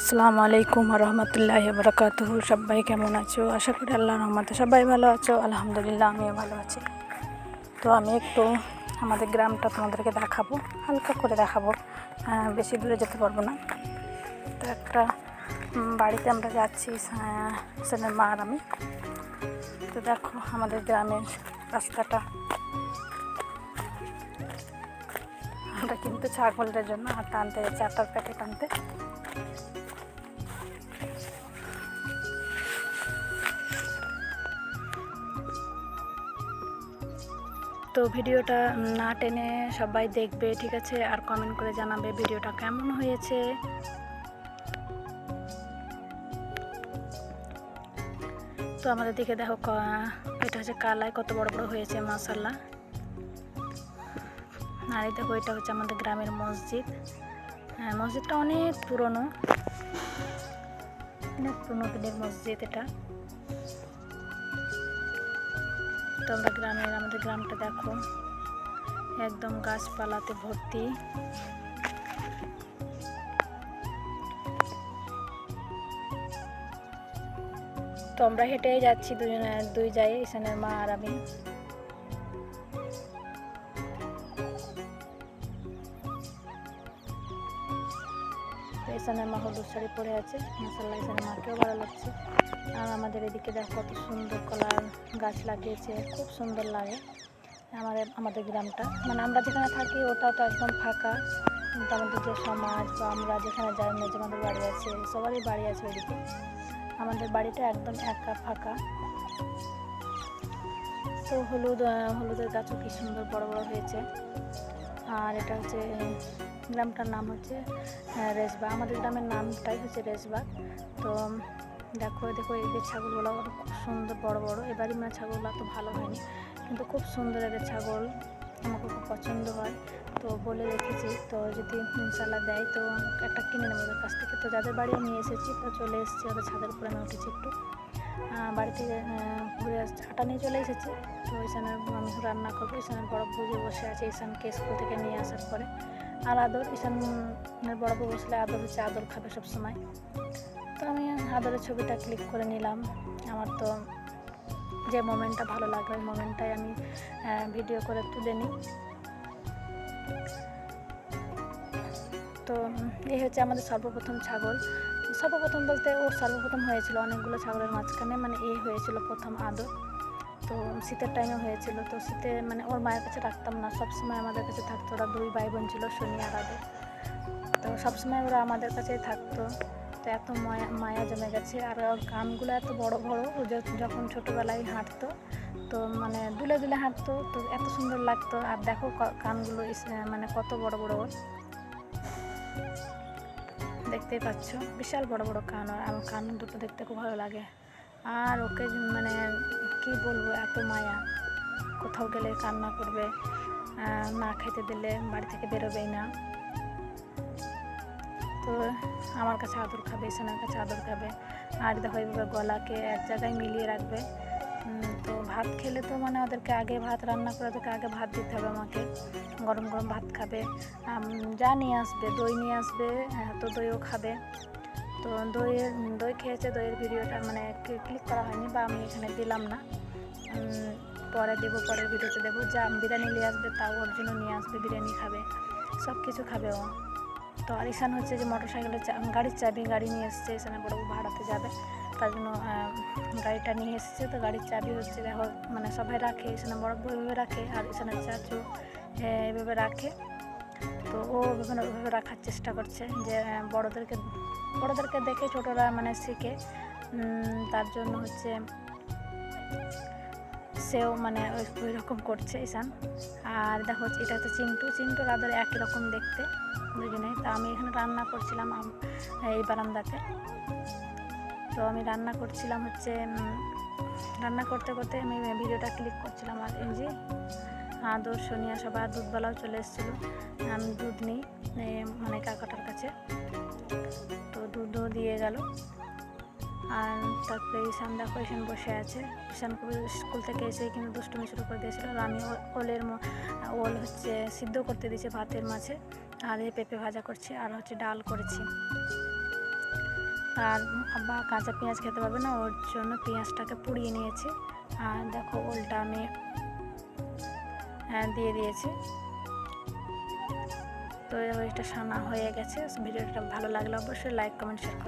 আসসালামু আলাইকুম রহমতুল্লাহ বরকাত সবাই কেমন আছো? আশা করি আল্লাহ রহমতে সবাই ভালো আছো। আলহামদুলিল্লাহ, আমিও ভালো আছি। তো আমি একটু আমাদের গ্রামটা তোমাদেরকে দেখাবো, হালকা করে দেখাবো। বেশি দূরে যেতে পারব না। তো একটা বাড়িতে আমরা যাচ্ছি সেনের মা আর আমি। তো দেখো আমাদের গ্রামের রাস্তাটা। আমরা কিন্তু ছাগলের জন্য আর টানতে যাচ্ছি আটার প্যাকেট আনতে তো ভিডিওটা না টেনে সবাই দেখবে, ঠিক আছে? আর কমেন্ট করে জানাবে ভিডিওটা কেমন হয়েছে। তো আমাদের দিকে দেখো এটা হচ্ছে কালাই, কত বড় বড় হয়েছে মাসাল্লাহ আর এই দেখো, এটা হচ্ছে আমাদের গ্রামের মসজিদ। হ্যাঁ মসজিদটা অনেক পুরনো। অনেক পুরনো দিনের মসজিদ এটা। তো আমরা গ্রামের, আমাদের গ্রামটা দেখো। একদম গাছপালাতে ভর্তি। তো আমরা হেঁটেই যাচ্ছি দুজনে, দুই যাই ঈশানের মা আর আমি। ঈশানের মা হলুদ শাড়ি পরে আছে। মাসাল্লাহ ঈশানের মাকেও ভালো লাগছে। আর আমাদের এদিকে দেখো কত সুন্দর কলার গাছ লাগিয়েছে, খুব সুন্দর লাগে আমাদের আমাদের গ্রামটা। মানে আমরা যেখানে থাকি ওটা তো একদম ফাঁকা। কিন্তু আমাদের যে সমাজ বা আমরা যেখানে যাই না যে আমাদের বাড়ি আছে, সবারই বাড়ি আছে ওইদিকে। আমাদের বাড়িটা একদম একা ফাঁকা। তো হলুদ হলুদের গাছও কি সুন্দর বড় বড় হয়েছে। আর এটা হচ্ছে গ্রামটার নাম হচ্ছে আহ, রেসবা আমাদের গ্রামের নামটাই হচ্ছে রেসবা তো দেখো দেখো যে ছাগলগুলো খুব সুন্দর বড় বড়। এবারই মানে ছাগলগুলো তো ভালো হয়নি কিন্তু খুব সুন্দর এদের ছাগল। আমাকে খুব পছন্দ হয়। তো বলে রেখেছি তো যদি ইনশাল্লাহ দেয় তো একটা কিনে নেব ওদের কাছ থেকে। তো যাদের বাড়ি নিয়ে এসেছি তো চলে এসেছি ওদের ছাদের উপরে আমি উঠেছি একটু। আহ, বাড়ি থেকে ঘুরে আসছি। আটা নিয়ে চলে এসেছি। তো ঈশানের আমি রান্না করব। ঈশানের বড় বুঝে বসে আছে ঈশানকে স্কুল থেকে নিয়ে আসার পরে। আর আদর ঈশানের বড় বউ বসলে আদর হচ্ছে আদর খাবে সবসময়। তো আমি আদরের ছবিটা ক্লিক করে নিলাম। আমার তো যে মোমেন্টটা ভালো লাগে ওই মোমেন্টটাই আমি ভিডিও করে তুলে নিই। তো এই হচ্ছে আমাদের সর্বপ্রথম ছাগল। সর্বপ্রথম বলতে ওর সর্বপ্রথম হয়েছিল অনেকগুলো ছাগলের মাঝখানে মানে এই হয়েছিল প্রথম আদর। তো শীতের টাইমে হয়েছিল। তো শীতে মানে ওর মায়ের কাছে রাখতাম না। সবসময় আমাদের কাছে থাকতো। ওরা দুই ভাই বোন ছিল, শনি আর তো সবসময় ওরা আমাদের কাছেই থাকতো। তো এত মায়া মায়া জমে গেছে। আর ওর কানগুলো এত বড় বড়। ও যখন ছোটোবেলায় হাঁটতো, তো মানে দুলে দুলে হাঁটতো। তো এত সুন্দর লাগতো। আর দেখো কানগুলো মানে কত বড় বড় ওর। দেখতেই পাচ্ছ। বিশাল বড় বড় কান। আর কান দুটো দেখতে খুব ভালো লাগে। আর ওকে মানে কি বলব, এত মায়া। কোথাও গেলে কান্না করবে না খেতে দিলে বাড়ি থেকে বেরোবেই না। তো আমার কাছে আদর খাবে সোনার কাছে আদর খাবে। আর দেখো এইভাবে গলাকে এক জায়গায় মিলিয়ে রাখবে। তো ভাত খেলে তো মানে ওদেরকে আগে ভাত রান্না করে, ওদেরকে আগে ভাত দিতে হবে আমাকে। গরম গরম ভাত খাবে। যা নিয়ে আসবে, দই নিয়ে আসবে তো দইও খাবে। তো দইয়ের দই খেয়েছে দইয়ের ভিডিওটা মানে ক্লিক করা হয়নি বা আমি এখানে দিলাম না। পরে দেবো পরের ভিডিওতে দেবো। যা বিরিয়ানি নিয়ে আসবে তাও ওর জন্য নিয়ে আসবে বিরিয়ানি খাবে সব কিছু খাবে ও। তো আর ঈশান হচ্ছে যে মোটর সাইকেলের গাড়ির চাবি গাড়ি নিয়ে এসছে এখানে বড় ভাড়াতে যাবে। তার জন্য গাড়িটা নিয়ে এসেছে। তো গাড়ির চাবি হচ্ছে দেখো মানে সবাই রাখে এখানে বড় এভাবে রাখে আর এখানে চাচু আহ, এভাবে রাখে। তো ও ওইভাবে রাখার চেষ্টা করছে যে বড়োদেরকে বড়োদেরকে দেখে ছোটরা মানে শিখে। তার জন্য হচ্ছে সেও মানে ওই রকম করছে ঈশান। আর দেখো এটা হচ্ছে চিন্টু। চিন্টুর আদর একই রকম দেখতে দুজনে তা আমি এখানে রান্না করছিলাম এই বারান্দাতে। তো আমি রান্না করছিলাম হচ্ছে রান্না করতে করতে আমি ভিডিওটা ক্লিক করছিলাম আর এই যে আদর সোনিয়া সবাই দুধবেলাও চলে এসেছিল। আমি দুধ নিই মানে কাকাটার কাছে। তো দিয়ে গেল। আর তারপরে ঈশান দেখো, ঈশান বসে আছে। ঈশান স্কুল থেকে এসে কিন্তু দুষ্টুমি শুরু করে দিয়েছিল। আর আমি ওলের ওল হচ্ছে সিদ্ধ করতে দিয়েছি ভাতের মাঝে। আর এই পেঁপে ভাজা করছি, আর হচ্ছে ডাল করেছি। আর বা কাঁচা পেঁয়াজ খেতে পারবে না, ওর জন্য পেঁয়াজটাকে পুড়িয়ে নিয়েছি। আর দেখো, ওলটা আমি দিয়ে দিয়েছি। তো এটা সানা হয়ে গেছে। ভিডিওটা ভালো লাগলে অবশ্যই লাইক, কমেন্ট শেয়ার